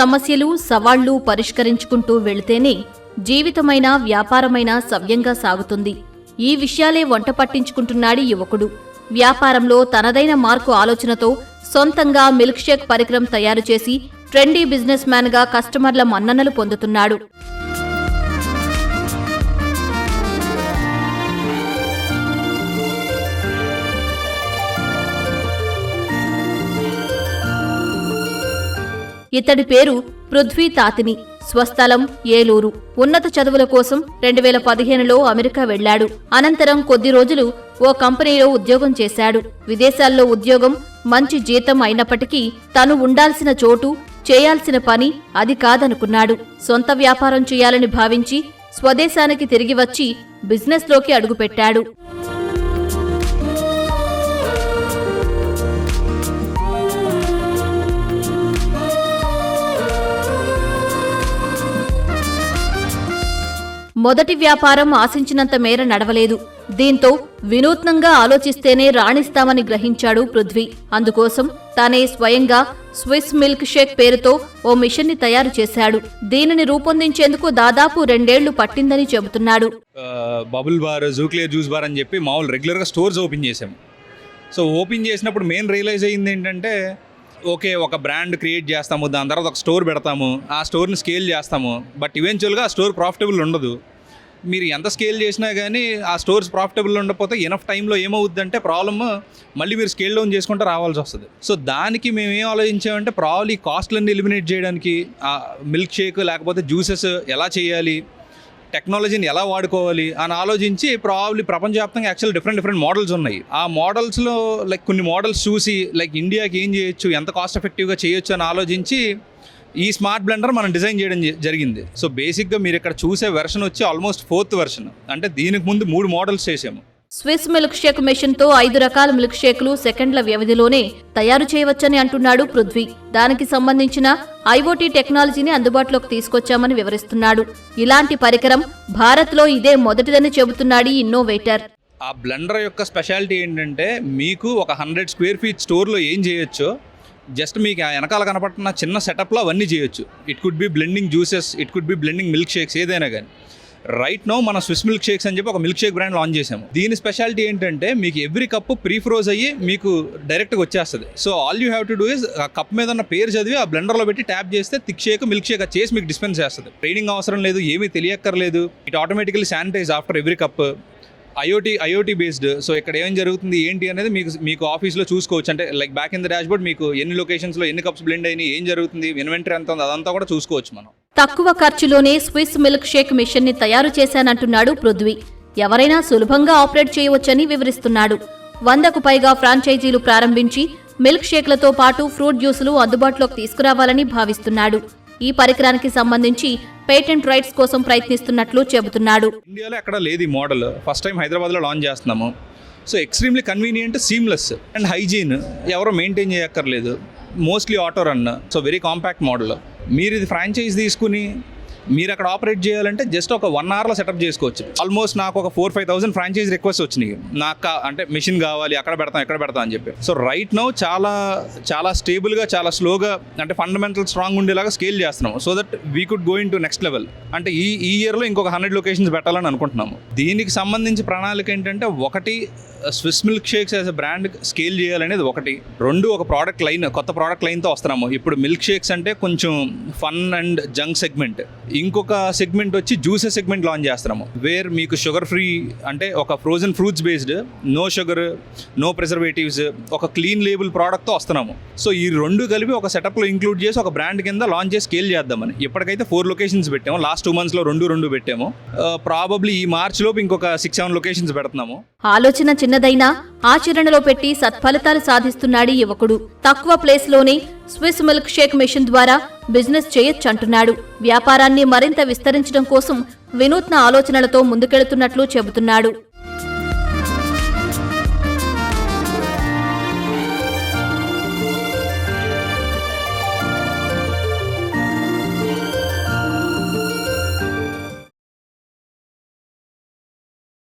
సమస్యలు సవాళ్ళు పరిష్కరించుకుంటూ వెళితేనే జీవితమైన వ్యాపారమైన సవ్యంగా సాగుతుంది. ఈ విషయాలే వంట పట్టించుకుంటున్నాడు యువకుడు. వ్యాపారంలో తనదైన మార్కు ఆలోచనతో సొంతంగా మిల్క్ షేక్ పరికరం తయారు చేసి ట్రెండీ బిజినెస్ మ్యాన్గా కస్టమర్ల మన్ననలు పొందుతున్నాడు. ఇతడి పేరు పృథ్వీ తాతిని స్వస్థలం ఏలూరు. ఉన్నత చదువుల కోసం రెండు వేల పదిహేనులో అమెరికా వెళ్ళాడు అనంతరం కొద్ది రోజులు ఓ కంపెనీలో ఉద్యోగం చేశాడు. విదేశాల్లో ఉద్యోగం మంచి జీతం అయినప్పటికీ తను ఉండాల్సిన చోటు చేయాల్సిన పని అది కాదనుకున్నాడు. సొంత వ్యాపారం చేయాలని భావించి స్వదేశానికి తిరిగి వచ్చి బిజినెస్లోకి అడుగుపెట్టాడు. మొదటి వ్యాపారం ఆశించినంత మేర నడవలేదు. దీంతో వినూత్నంగా ఆలోచిస్తేనే రాణిస్తామని గ్రహించాడు పృథ్వీ. అందుకోసం తానే స్వయంగా స్విస్ మిల్క్ షేక్ పేరుతో ఓ మిషన్ని తయారు చేశాడు. దీనిని రూపొందించేందుకు దాదాపు రెండేళ్ళు పట్టిందని చెబుతున్నాడు. బబుల్ బార్ జూక్లియర్ జ్యూస్ బార్ అని చెప్పి మామూలు రెగ్యులర్గా స్టోర్స్ ఓపెన్ చేసాం సో ఓపెన్ చేసినప్పుడు మెయిన్ రియలైజ్ అయింది ఏంటంటే ఓకే ఒక బ్రాండ్ క్రియేట్ చేస్తాము దాని తర్వాత ఒక స్టోర్ పెడతాము ఆ స్టోర్ని స్కేల్ చేస్తాము బట్ ఈవెన్చువల్గా ఆ స్టోర్ ప్రాఫిటబుల్ ఉండదు. మీరు ఎంత స్కేల్ చేసినా కానీ ఆ స్టోర్స్ ప్రాఫిటబుల్ ఉండకపోతే ఎనఫ్ టైంలో ఏమవుద్దంటే ప్రాబ్లమ్ మళ్ళీ మీరు స్కేల్ డౌన్ చేసుకుంటే రావాల్సి వస్తుంది. సో దానికి మేము ఏం ఆలోచించామంటే ప్రాబ్లీ కాస్ట్లన్నీ ఎలిమినేట్ చేయడానికి ఆ మిల్క్ షేక్ లేకపోతే జ్యూసెస్ ఎలా చేయాలి టెక్నాలజీని ఎలా వాడుకోవాలి అని ఆలోచించి ప్రాబ్లీ ప్రపంచవ్యాప్తంగా యాక్చువల్ డిఫరెంట్ డిఫరెంట్ మోడల్స్ ఉన్నాయి. ఆ మోడల్స్లో లైక్ కొన్ని మోడల్స్ చూసి లైక్ ఇండియాకి ఏం చేయొచ్చు ఎంత కాస్ట్ ఎఫెక్టివ్గా చేయొచ్చు అని ఆలోచించి ఈ స్మార్ట్ బ్లెండర్ మనం డిజైన్ చేయడం జరిగింది. సో బేసిక్గా మీరు ఇక్కడ చూసే వెర్షన్ వచ్చి ఆల్మోస్ట్ ఫోర్త్ వెర్షన్. అంటే దీనికి ముందు మూడు మోడల్స్ చేసాము. స్విస్ మిల్క్ షేక్ మెషిన్తో ఐదు రకాల మిల్క్ షేక్లు సెకండ్ల వ్యవధిలోనే తయారు చేయవచ్చని అంటున్నాడు పృథ్వీ. దానికి సంబంధించిన ఐఓటీ టెక్నాలజీని అందుబాటులోకి తీసుకొచ్చామని వివరిస్తున్నాడు. ఇలాంటి పరికరం భారత్లో ఇదే మొదటిదని చెబుతున్నాడు ఇన్నోవేటర్. ఆ బ్లెండర్ యొక్క స్పెషాలిటీ ఏంటంటే మీకు ఒక హండ్రెడ్ స్క్వేర్ ఫీట్ స్టోర్లో ఏం చేయొచ్చో జస్ట్ మీకు వెనకాల కనపడుతున్న చిన్న సెటప్లో అవన్నీ చేయొచ్చు. It could be blending juices it could be blending milk shakes ఏదైనా కానీ. రైట్ నో మన స్విస్ మిల్క్ షేక్స్ అని చెప్పి ఒక మిల్క్ షేక్ బ్రాండ్ లాంచ్ చేసాము దీని స్పెషాలిటీ ఏంటంటే మీకు ఎవ్రీ కప్పు ప్రీ ఫ్రోజ్ అయ్యి మీకు డైరెక్ట్గా వచ్చేస్తుంది. So all you have to do is ఆ కప్ మీద ఉన్న పేరు చదివి ఆ బ్లెండర్లో పెట్టి ట్యాప్ చేస్తే థిక్ షేక్ మిల్క్ షేక్ చేసి మీకు డిస్పెన్స్ చేస్తుంది. ట్రైనింగ్ అవసరం లేదు ఏమీ తెలియక్కర్లేదు. It automatically sanitize after every cup IoT IoT based so ఇక్కడ ఏం జరుగుతుంది ఏంటి అనేది మీకు మీకు ఆఫీస్లో చూసుకోవచ్చు. అంటే like back in the dashboard మీకు ఎన్ని లొకేషన్స్లో ఎన్ని కప్స్ బ్లెండ్ అయినాయి ఏం జరుగుతుంది ఇన్వెంటరీ ఎంత ఉంది అదంతా కూడా చూసుకోవచ్చు మనం. తక్కువ ఖర్చులోనే స్విస్ మిల్క్ షేక్ మిషన్ని తయారు చేశానంటున్నాడు పృథ్వీ. ఎవరైనా సులభంగా ఆపరేట్ చేయవచ్చని వివరిస్తున్నాడు. వందకు పైగా ఫ్రాంచైజీలు ప్రారంభించి మిల్క్ షేక్లతో పాటు ఫ్రూట్ జ్యూసులు అందుబాటులోకి తీసుకురావాలని భావిస్తున్నాడు. ఈ పరికరానికి సంబంధించి పేటెంట్ రైట్స్ కోసం ప్రయత్నిస్తున్నట్లు చెబుతున్నాడు. ఇండియాలో ఎక్కడ లేదు ఈ మోడల్. ఫస్ట్ టైం హైదరాబాద్లో లాంచ్ చేస్తున్నాము. So extremely convenient seamless and hygiene ఎవరో మెయింటైన్ చేయక్కర్లేదు. Mostly auto run so very compact model మీరు ఇది ఫ్రాంచైజ్ తీసుకుని మీరు అక్కడ ఆపరేట్ చేయాలంటే జస్ట్ ఒక వన్ అవర్లో సెటప్ చేసుకోవచ్చు. ఆల్మోస్ట్ నాకు ఒక four five thousand franchise request వచ్చినాయి. నాకు అంటే మిషన్ కావాలి అక్కడ పెడతాం ఎక్కడ పెడతాం అని చెప్పి. సో రైట్ నో చాలా చాలా స్టేబుల్గా చాలా స్లోగా అంటే ఫండమెంటల్ స్ట్రాంగ్ ఉండేలాగా స్కేల్ చేస్తున్నాం so that we could go into next level అంటే ఈ ఈ ఇయర్లో ఇంకొక హండ్రెడ్ లొకేషన్స్ పెట్టాలని అనుకుంటున్నాము. దీనికి సంబంధించి ప్రణాళిక ఏంటంటే ఒకటి Swiss milk shakes as a brand scale చేయాలనేది ఒకటి. రెండు ఒక ప్రోడక్ట్ లైన్ కొత్త ప్రోడక్ట్ లైన్తో వస్తున్నాము. ఇప్పుడు మిల్క్ షేక్స్ అంటే కొంచెం ఫన్ అండ్ జంక్ సెగ్మెంట్ ఇంకొక సెగ్మెంట్ వచ్చి జ్యూసెస్ సెగ్మెంట్ లాంచ్ చేస్తున్నాము. వేర్ మీకు షుగర్ ఫ్రీ అంటే ఒక frozen fruits based no sugar no preservatives ఒక క్లీన్ లేబుల్ ప్రోడక్ట్తో వస్తున్నాము. సో ఈ రెండు కలిపి ఒక సెటప్లో ఇంక్లూడ్ చేసి ఒక బ్రాండ్ కింద లాంచ్ చేసి స్కేల్ చేద్దామని. ఇప్పటికైతే ఫోర్ లొకేషన్స్ పెట్టాము. లాస్ట్ టూ మంత్స్లో రెండు రెండు పెట్టాము. Uh, ప్రాబబ్లీ ఈ మార్చ్ లోపు ఇంకొక సిక్స్ సెవెన్ లొకేషన్స్ పెడుతున్నాము. ఆలోచన చిన్నదైనా ఆచరణలో పెట్టి సత్ఫలితాలు సాధిస్తున్నాడు యువకుడు. తక్కువ ప్లేస్లోనే స్విస్ మిల్క్ షేక్ మిషన్ ద్వారా బిజినెస్ చేయొచ్చంటున్నాడు. వ్యాపారాన్ని మరింత విస్తరించడం కోసం వినూత్న ఆలోచనలతో ముందుకెళుతున్నట్లు చెబుతున్నాడు.